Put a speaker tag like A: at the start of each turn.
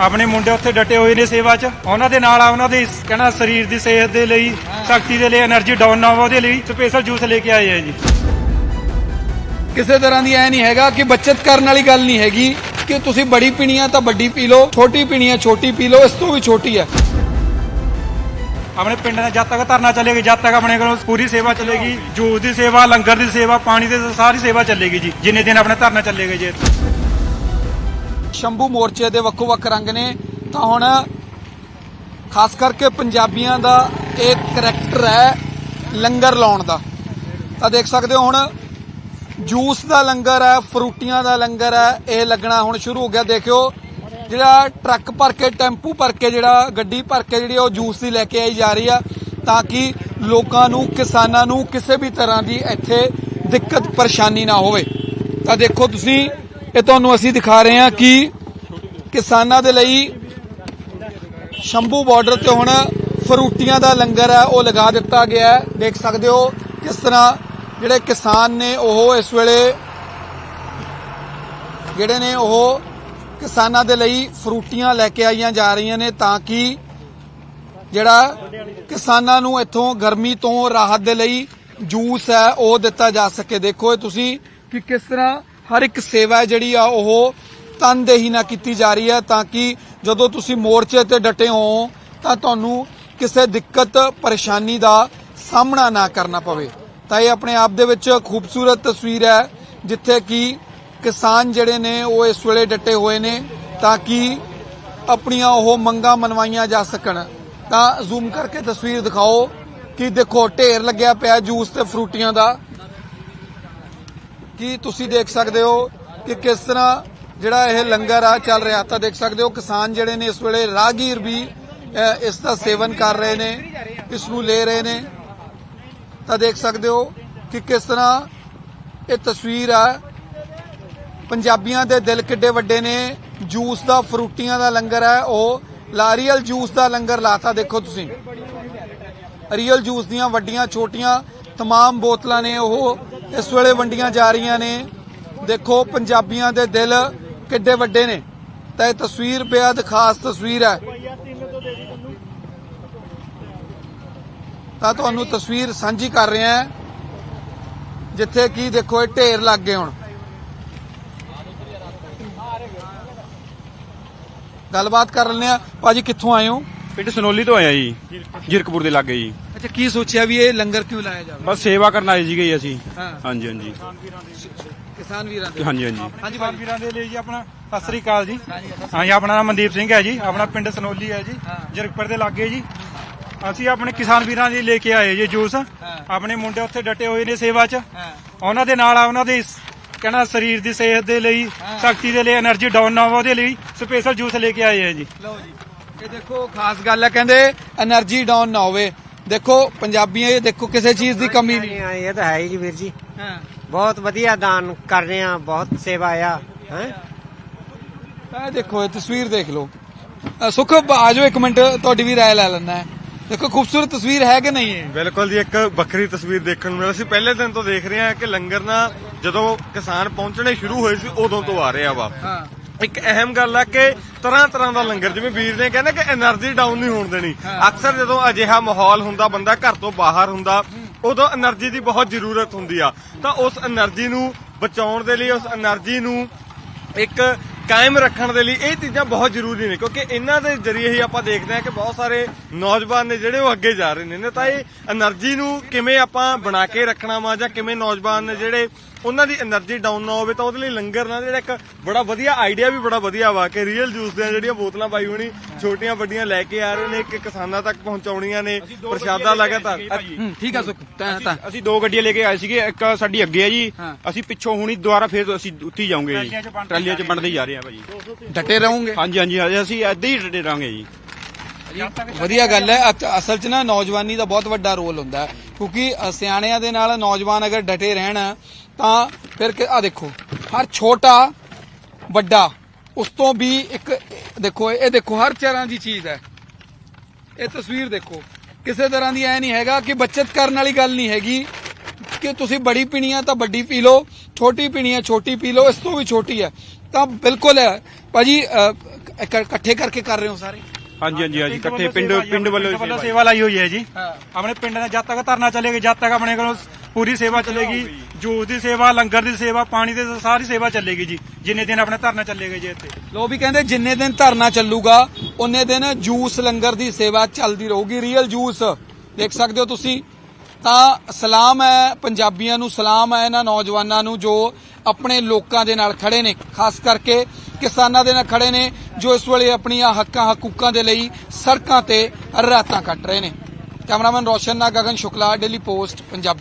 A: ਆਪਣੇ ਮੁੰਡੇ ਉੱਥੇ ਡਟੇ ਹੋਏ ਨੇ ਸੇਵਾ 'ਚ। ਉਹਨਾਂ ਦੇ ਨਾਲ ਆ ਉਹਨਾਂ ਦੇ ਕਹਿਣਾ ਸਰੀਰ ਦੀ ਸਿਹਤ ਦੇ ਲਈ ਸ਼ਕਤੀ ਦੇ ਲਈ એનર્ਜੀ ਡਾਊਨ ਨਾ ਹੋਵੇ ਉਹਦੇ ਲਈ ਸਪੈਸ਼ਲ ਜੂਸ ਲੈ ਕੇ ਆਏ ਆ ਜੀ।
B: ਕਿਸੇ ਤਰ੍ਹਾਂ ਦੀ ਐ ਨਹੀਂ ਹੈਗਾ ਕਿ ਬਚਤ ਕਰਨ ਵਾਲੀ ਗੱਲ ਨਹੀਂ ਹੈਗੀ ਕਿ ਤੁਸੀਂ ਬੜੀ ਪੀਣੀਆਂ ਤਾਂ ਵੱਡੀ ਪੀ ਲਓ ਛੋਟੀ ਪੀਣੀਆਂ ਛੋਟੀ ਪੀ ਲਓ ਇਸ ਤੋਂ ਵੀ ਛੋਟੀ ਹੈ
A: ਆਪਣੇ ਪਿੰਡ ਦਾ ਜਦ ਤੱਕ ਧਰਨਾ ਚੱਲੇਗੀ ਜਦ ਤੱਕ ਆਪਣੇ ਕੋਲ ਪੂਰੀ ਸੇਵਾ ਚੱਲੇਗੀ ਜੂਸ ਦੀ ਸੇਵਾ ਲੰਗਰ ਦੀ ਸੇਵਾ ਪਾਣੀ ਦੀ ਸਾਰੀ ਸੇਵਾ ਚੱਲੇਗੀ ਜੀ ਜਿੰਨੇ ਦਿਨ ਆਪਣਾ ਧਰਨਾ ਚੱਲੇਗਾ ਜੀ
B: ਸ਼ੰਭੂ ਮੋਰਚੇ ਦੇ ਵੱਖੋ ਵੱਖ ਰੰਗ ਨੇ, ਤਾਂ ਹੁਣ ਖਾਸ ਕਰਕੇ ਪੰਜਾਬੀਆਂ ਦਾ ਇਹ ਕਰੈਕਟਰ ਹੈ ਲੰਗਰ ਲਾਉਣ ਦਾ। ਤਾਂ ਦੇਖ ਸਕਦੇ ਹੋ ਹੁਣ ਜੂਸ ਦਾ ਲੰਗਰ ਹੈ, ਫਰੂਟੀਆਂ ਦਾ ਲੰਗਰ ਹੈ, ਇਹ ਲੱਗਣਾ ਹੁਣ ਸ਼ੁਰੂ ਹੋ ਗਿਆ, ਦੇਖਿਓ। ਜਿਹੜਾ ਟਰੱਕ ਭਰ ਕੇ, ਟੈਂਪੂ ਭਰ ਕੇ ਜਿਹੜਾ ਗੱਡੀ ਭਰ ਕੇ ਜਿਹੜੀ ਉਹ ਜੂਸ ਦੀ ਲੈ ਕੇ ਆਈ ਜਾ ਰਹੀ ਆ, ਤਾਂ ਕਿ ਲੋਕਾਂ ਨੂੰ, ਕਿਸਾਨਾਂ ਨੂੰ ਕਿਸੇ ਵੀ ਤਰ੍ਹਾਂ ਦੀ ਇੱਥੇ ਦਿੱਕਤ, ਪਰੇਸ਼ਾਨੀ ਨਾ ਹੋਵੇ। ਤਾਂ ਦੇਖੋ ਤੁਸੀਂ ਇਹ ਤੁਹਾਨੂੰ ਅਸੀਂ ਦਿਖਾ ਰਹੇ ਹਾਂ ਕਿ ਕਿਸਾਨਾਂ ਦੇ ਲਈ ਸ਼ੰਭੂ ਬਾਰਡਰ ਤੇ ਹੁਣ ਫਰੂਟੀਆਂ ਦਾ ਲੰਗਰ ਹੈ, ਉਹ ਲਗਾ ਦਿੱਤਾ ਗਿਆ ਹੈ। ਦੇਖ ਸਕਦੇ ਹੋ ਕਿਸ ਤਰ੍ਹਾਂ ਜਿਹੜੇ ਕਿਸਾਨ ਨੇ ਉਹ ਇਸ ਵੇਲੇ ਜਿਹੜੇ ਨੇ ਉਹ ਕਿਸਾਨਾਂ ਦੇ ਲਈ ਫਰੂਟੀਆਂ ਲੈ ਕੇ ਆਈਆਂ ਜਾ ਰਹੀਆਂ ਨੇ ਤਾਂ ਕਿ ਜਿਹੜਾ ਕਿਸਾਨਾਂ ਨੂੰ ਇੱਥੋਂ ਗਰਮੀ ਤੋਂ ਰਾਹਤ ਦੇ ਲਈ ਜੂਸ ਹੈ, ਉਹ ਦਿੱਤਾ ਜਾ ਸਕੇ। ਦੇਖੋ ਇਹ ਤੁਸੀਂ ਕਿ ਕਿਸ ਤਰ੍ਹਾਂ ਹਰ ਇੱਕ ਸੇਵਾ ਜਿਹੜੀ ਆ ਉਹ ਤਨਦੇਹੀ ਨਾਲ ਕੀਤੀ ਜਾ ਰਹੀ ਹੈ ਤਾਂ ਕਿ ਜਦੋਂ ਤੁਸੀਂ ਮੋਰਚੇ ਤੇ ਡਟੇ ਹੋ ਤਾਂ ਤੁਹਾਨੂੰ ਕਿਸੇ ਦਿੱਕਤ, ਪਰੇਸ਼ਾਨੀ ਦਾ ਸਾਹਮਣਾ ਨਾ ਕਰਨਾ ਪਵੇ। ਤਾਂ ਇਹ ਆਪਣੇ ਆਪ ਦੇ ਵਿੱਚ ਖੂਬਸੂਰਤ ਤਸਵੀਰ ਹੈ, ਜਿੱਥੇ ਕਿ ਕਿਸਾਨ ਜਿਹੜੇ ਨੇ ਉਹ ਇਸ ਵੇਲੇ ਡਟੇ ਹੋਏ ਨੇ ਤਾਂ ਕਿ ਆਪਣੀਆਂ ਉਹ ਮੰਗਾਂ ਮਨਵਾਈਆਂ ਜਾ ਸਕਣ। ਤਾਂ ਜ਼ੂਮ ਕਰਕੇ ਤਸਵੀਰ ਦਿਖਾਓ ਕਿ ਦੇਖੋ, ਢੇਰ ਲੱਗਿਆ ਪਿਆ ਜੂਸ ਤੇ ਫਰੂਟੀਆਂ ਦਾ। ਕੀ ਤੁਸੀਂ ਦੇਖ ਸਕਦੇ ਹੋ ਕਿ ਕਿਸ ਤਰ੍ਹਾਂ ਜਿਹੜਾ ਇਹ ਲੰਗਰ ਆ ਚੱਲ ਰਿਹਾ ਤਾਂ ਦੇਖ ਸਕਦੇ ਹੋ ਕਿਸਾਨ ਜਿਹੜੇ ਨੇ ਇਸ ਵੇਲੇ ਰਾਹਗੀਰ ਵੀ ਅਹ, ਇਸ ਦਾ ਸੇਵਨ ਕਰ ਰਹੇ ਨੇ ਇਸ ਨੂੰ ਲੈ ਰਹੇ ਨੇ ਤਾਂ ਦੇਖ ਸਕਦੇ ਹੋ ਕਿ ਕਿਸ ਤਰ੍ਹਾਂ ਇਹ ਤਸਵੀਰ ਆ ਪੰਜਾਬੀਆਂ ਦੇ ਦਿਲ ਕਿੱਡੇ ਵੱਡੇ ਨੇ ਜੂਸ ਦਾ ਫਰੂਟੀਆਂ ਦਾ ਲੰਗਰ ਹੈ ਉਹ ਲਾਰੀਅਲ ਜੂਸ ਦਾ ਲੰਗਰ ਲਾਤਾ ਦੇਖੋ ਤੁਸੀਂ ਰੀਅਲ ਜੂਸ ਦੀਆਂ ਵੱਡੀਆਂ ਛੋਟੀਆਂ तमाम ਬੋਤਲਾਂ ਨੇ ਉਹ ਇਸ ਵੇਲੇ ਵੰਡੀਆਂ ਜਾ ਰਹੀਆਂ ਨੇ। ਦੇਖੋ ਪੰਜਾਬੀਆਂ ਦੇ ਦਿਲ ਕਿੱਡੇ ਵੱਡੇ ਨੇ। ਤਾਂ ਇਹ ਤਸਵੀਰ ਬੇहद ਖਾਸ ਤਸਵੀਰ ਹੈ। ਤਾਂ ਤੁਹਾਨੂੰ ਤਸਵੀਰ ਸਾਂਝੀ ਕਰ ਰਹੇ ਹਾਂ ਜਿੱਥੇ ਕੀ ਦੇਖੋ ਇਹ ਢੇਰ ਲੱਗ ਗਏ ਹੁਣ। ਗੱਲਬਾਤ ਕਰ ਲੈਂਦੇ ਆ ਭਾਜੀ ਕਿੱਥੋਂ ਆਏ ਹੋ?
A: ਪਿੰਡ ਸਨੋਲੀ ਤੋਂ ਆਇਆ ਜੀ। ਜਿਰਕਪੁਰ ਦੇ ਲਾਗੇ ਜੀ।
B: ਅੱਛਾ ਕੀ ਸੋਚਿਆ ਵੀ ਇਹ ਲੰਗਰ ਕਿਉਂ ਲਾਇਆ ਜਾਵੇ?
A: ਬਸ ਸੇਵਾ ਕਰਨ ਆਏ ਸੀਗੇ ਅਸੀਂ। ਹਾਂਜੀ ਹਾਂਜੀ।
B: ਕਿਸਾਨ ਵੀਰਾਂ ਦੇ।
A: ਹਾਂਜੀ ਹਾਂਜੀ।
B: ਹਾਂਜੀ
A: ਬਾਈ। ਵੀਰਾਂ ਦੇ ਲਈ ਜੀ ਆਪਣਾ ਸਤਿ ਸ੍ਰੀ ਅਕਾਲ ਜੀ। ਹਾਂ ਜੀ ਆਪਣਾ ਨਾਮ ਮਨਦੀਪ ਸਿੰਘ ਹੈ ਜੀ। ਆਪਣਾ ਪਿੰਡ ਸਨੋਲੀ ਹੈ ਜੀ
B: ਹਾਂ।
A: ਦੇ ਲਾਗੇ ਜੀ। ਅਸੀਂ ਆਪਣੇ ਕਿਸਾਨ ਵੀਰਾਂ ਦੇ ਲੈ ਕੇ ਆਏ ਜੀ ਜੂਸ। ਆਪਣੇ ਮੁੰਡੇ ਉੱਥੇ ਡਟੇ ਹੋਏ ਨੇ ਸੇਵਾ 'ਚ।
B: ਹਾਂ।
A: ਉਹਨਾਂ ਦੇ ਨਾਲ ਉਹਨਾਂ ਦੇ ਕਹਿੰਦਾ ਸਰੀਰ ਦੀ ਸਿਹਤ ਦੇ ਲਈ ਸ਼ਕਤੀ ਦੇ ਲਈ એનર્ਜੀ ਡਾਊਨ ਨਾ ਹੋਵੇ ਉਹਦੇ ਲਈ ਸਪੈਸ਼ਲ ਜੂਸ ਲੈ ਕੇ ਆਏ ਆ ਜੀ।
B: ਲਓ ਜੀ। ਇਹ ਦੇਖੋ ਖਾਸ ਗੱਲ ਹੈ ਕਹਿੰਦੇ એનર્ਜੀ ਡਾਊਨ ਨਾ ਹੋਵੇ। ਦੇਖੋ ਪੰਜਾਬੀਆਂ ਇਹ ਦੇਖੋ ਕਿਸੇ ਚੀਜ਼ ਦੀ ਕਮੀ ਨਹੀਂ।
C: ਹਾਂ ਇਹ ਤਾਂ ਹੈ ਹੀ ਜੀ ਵੀਰ ਜੀ।
B: ਹਾਂ।
C: ਬਹੁਤ ਵਧੀਆ ਦਾਨ ਕਰ ਰਹੇ ਆ ਬਹੁਤ ਸੇਵਾ ਆ ਹੈ?
B: ਇਹ ਦੇਖੋ ਇਹ ਤਸਵੀਰ ਦੇਖ ਲਓ। ਸੁਖ ਆ ਜਾਓ ਇੱਕ ਮਿੰਟ ਤੁਹਾਡੀ ਵੀ ਰਾਏ ਲੈ ਲੈਣਾ ਹੈ। ਦੇਖੋ ਖੂਬਸੂਰਤ ਤਸਵੀਰ ਹੈ ਕਿ ਨਹੀਂ ਹੈ
D: ਬਿਲਕੁਲ ਜੀ ਇੱਕ ਵੱਖਰੀ ਤਸਵੀਰ ਦੇਖਣ ਨੂੰ ਮਿਲੀ। ਅਸੀਂ ਪਹਿਲੇ ਦਿਨ ਤੋਂ ਦੇਖ ਰਹੇ ਹਾਂ ਕਿ ਲੰਗਰ ਨਾ ਜਦੋਂ ਕਿਸਾਨ ਪਹੁੰਚਣੇ ਸ਼ੁਰੂ ਹੋਏ ਸੀ ਉਦੋਂ ਤੋਂ ਆ ਰਿਹਾ ਵਾ।
B: ਹਾਂ।
D: ਇੱਕ ਅਹਿਮ ਗੱਲ ਆ ਕਿ ਤਰ੍ਹਾਂ ਤਰ੍ਹਾਂ ਦਾ ਲੰਗਰ ਜਿਵੇਂ ਵੀਰ ਨੇ ਕਹਿੰਦੇ ਕਿ એનર્ਜੀ ਡਾਊਨ ਨਹੀਂ ਹੋਣ ਦੇਣੀ। ਅਕਸਰ ਜਦੋਂ ਅਜਿਹਾ ਮਾਹੌਲ ਹੁੰਦਾ ਬੰਦਾ ਘਰ ਤੋਂ ਬਾਹਰ ਹੁੰਦਾ ਉਦੋਂ એનર્ਜੀ ਦੀ ਬਹੁਤ ਜ਼ਰੂਰਤ ਹੁੰਦੀ ਆ। ਤਾਂ ਉਸ એનર્ਜੀ ਨੂੰ ਬਚਾਉਣ ਦੇ ਲਈ ਉਸ એનર્ਜੀ ਨੂੰ ਇੱਕ ਕਾਇਮ ਰੱਖਣ ਦੇ ਲਈ ਇਹ ਚੀਜ਼ਾਂ ਬਹੁਤ ਜ਼ਰੂਰੀ ਨੇ ਕਿਉਂਕਿ ਇਹਨਾਂ ਦੇ ਜ਼ਰੀਏ ਹੀ ਆਪਾਂ ਦੇਖਦੇ ਹਾਂ ਕਿ ਬਹੁਤ ਸਾਰੇ ਨੌਜਵਾਨ ਨੇ ਜਿਹੜੇ ਉਹ ਅੱਗੇ ਜਾ ਰਹੇ ਨੇ। ਤਾਂ ਇਹ એનર્ਜੀ ਨੂੰ ਕਿਵੇਂ ਆਪਾਂ ਬਣਾ ਕੇ ਰੱਖਣਾ ਵਾ ਜਾਂ ਕਿਵੇਂ ਨੌਜਵਾਨ ਨੇ ਜਿਹੜੇ ਉਹਨਾਂ ਦੀ એનર્ਜੀ ਡਾਊਨ ਨਾ ਹੋਵੇ ਤਾਂ ਉਹਦੇ ਲਈ ਲੰਗਰ ਨਾਲ ਜਿਹੜਾ ਇੱਕ ਬੜਾ ਵਧੀਆ ਆਈਡੀਆ ਵੀ ਬੜਾ ਵਧੀਆ ਵਾ ਕਿ ਰੀਅਲ ਜੂਸ ਦੀਆਂ ਜਿਹੜੀਆਂ ਬੋਤਲਾਂ ਪਾਈ ਹੋਣੀ ਛੋਟੀਆਂ ਵੱਡੀਆਂ ਲੈ ਕੇ ਆ ਰਹੇ ਨੇ ਇੱਕ ਕਿਸਾਨਾਂ ਤੱਕ ਪਹੁੰਚਾਉਣੀਆਂ ਨੇ ਪ੍ਰਸ਼ਾਦਾ ਲਗਾਤਾਰ।
B: ਠੀਕ ਆ ਸੁਖ ਤਾਂ ਤਾਂ।
E: ਅਸੀਂ ਦੋ ਗੱਡੀਆਂ ਲੈ ਕੇ ਆਏ ਸੀਗੇ ਇੱਕ ਸਾਡੀ ਅੱਗੇ ਆ ਜੀ ਅਸੀਂ ਪਿੱਛੋਂ ਹੁਣੀ ਦੁਬਾਰਾ ਫੇਰ ਅਸੀਂ ਉੱਥੇ ਹੀ ਜੀ।
A: ਟਰਾਲੀਆਂ 'ਚ
E: ਵੰਡਦੇ ਜਾ ਰਹੇ ਆ ਭਾਜੀ।
B: ਡਟੇ ਰਹੋਗੇ?
E: ਹਾਂਜੀ ਹਾਂਜੀ ਹਾਂਜੀ, ਅਸੀਂ ਏਦਾਂ ਹੀ ਡਟੇ ਰਾਂਗੇ ਜੀ।
B: ਵਧੀਆ ਗੱਲ ਹੈ ਅਸਲ 'ਚ ਨਾ ਨੌਜਵਾਨੀ ਦਾ ਬਹੁਤ ਵੱਡਾ ਰੋਲ ਹੁੰਦਾ। ਹੈ ਕਿਉਂਕਿ ਸਿਆਣਿਆਂ ਦੇ ਨਾਲ ਨੌਜਵਾਨ ਅਗਰ ਡਟੇ ਰਹਿਣ, ਤਾਂ ਫਿਰ ਆ ਦੇਖੋ, ਹਰ ਛੋਟਾ, ਵੱਡਾ, ਉਸ ਤੋਂ ਵੀ ਇੱਕ, ਦੇਖੋ, ਇਹ ਦੇਖੋ, ਹਰ ਤਰ੍ਹਾਂ ਦੀ ਚੀਜ਼ ਹੈ। ਇਹ ਤਸਵੀਰ ਦੇਖੋ, ਕਿਸੇ ਤਰ੍ਹਾਂ ਦੀ ਐ ਨਹੀਂ ਹੈਗਾ ਕਿ ਬੱਚਤ ਕਰਨ ਵਾਲੀ ਗੱਲ ਨਹੀਂ ਹੈਗੀ। ਕਿ ਤੁਸੀਂ ਬੜੀ ਪੀਣੀ ਆ ਤਾਂ ਵੱਡੀ ਪੀ ਲਓ, ਛੋਟੀ ਪੀਣੀ ਆ ਛੋਟੀ ਪੀ ਲਓ, ਇਸ ਤੋਂ ਵੀ ਛੋਟੀ ਹੈ। ਤਾਂ ਬਿਲਕੁਲ ਹੈ। ਭਾਜੀ ਇਕੱਠੇ ਕਰਕੇ ਕਰ ਰਹੇ ਹੋ ਸਾਰੇ?
E: ਹਾਂਜੀ ਹਾਂਜੀ ਹਾਂਜੀ। ਇਕੱਠੇ ਪਿੰਡ ਪਿੰਡ ਵੱਲੋਂ
A: ਵੱਲੋਂ
E: ਸੇਵਾ
A: ਸੇਵਾ ਲਾਈ ਹੋਈ ਹੈ ਜੀ।
B: ਹਾਂ।
A: ਆਪਣੇ ਪਿੰਡ ਦਾ ਜਦ ਤੱਕ ਧਰਨਾ ਚੱਲੇਗਾ ਜਦ ਤੱਕ ਆਪਣੇ ਕੋਲੋਂ ਪੂਰੀ ਸੇਵਾ ਚੱਲੇਗੀ ਜੂਸ ਦੀ ਸੇਵਾ ਲੰਗਰ ਦੀ ਸੇਵਾ ਪਾਣੀ ਦੀ ਸਾਰੀ ਸੇਵਾ ਚੱਲੇਗੀ ਜੀ ਜਿੰਨੇ ਦਿਨ ਆਪਣਾ ਧਰਨਾ ਚੱਲੇਗਾ ਜੀ ਇੱਥੇ।
B: ਲੋ ਵੀ ਕਹਿੰਦੇ ਜਿੰਨੇ ਦਿਨ ਧਰਨਾ ਚੱਲੂਗਾ ਉਹਨੇ ਦਿਨ ਜੂਸ ਲੰਗਰ ਦੀ ਸੇਵਾ ਚੱਲਦੀ ਰਹੂਗੀ ਰੀਅਲ ਜੂਸ। ਦੇਖ ਸਕਦੇ ਹੋ ਤੁਸੀਂ। ਤਾਂ ਸਲਾਮ ਹੈ ਪੰਜਾਬੀਆਂ ਨੂੰ ਸਲਾਮ ਹੈ ਇਹਨਾਂ ਨੌਜਵਾਨਾਂ ਨੂੰ ਜੋ ਆਪਣੇ ਲੋਕਾਂ ਦੇ ਨਾਲ ਖੜੇ ਨੇ, ਖਾਸ ਕਰਕੇ ਕਿਸਾਨਾਂ ਦੇ ਨਾਲ ਖੜੇ ਨੇ, ਜੋ ਇਸ ਵੇਲੇ ਆਪਣੀਆਂ ਹੱਕਾਂ, ਹਕੂਕਾਂ ਦੇ ਲਈ ਸੜਕਾਂ ਤੇ ਰਾਤਾਂ ਕੱਟ ਰਹੇ ਨੇ। ਕੈਮਰਾਮੈਨ ਰੋਸ਼ਨ ਨਾਲ ਗਗਨ ਸ਼ੁਕਲਾ, ਡੇਲੀ ਪੋਸਟ, ਪੰਜਾਬੀ।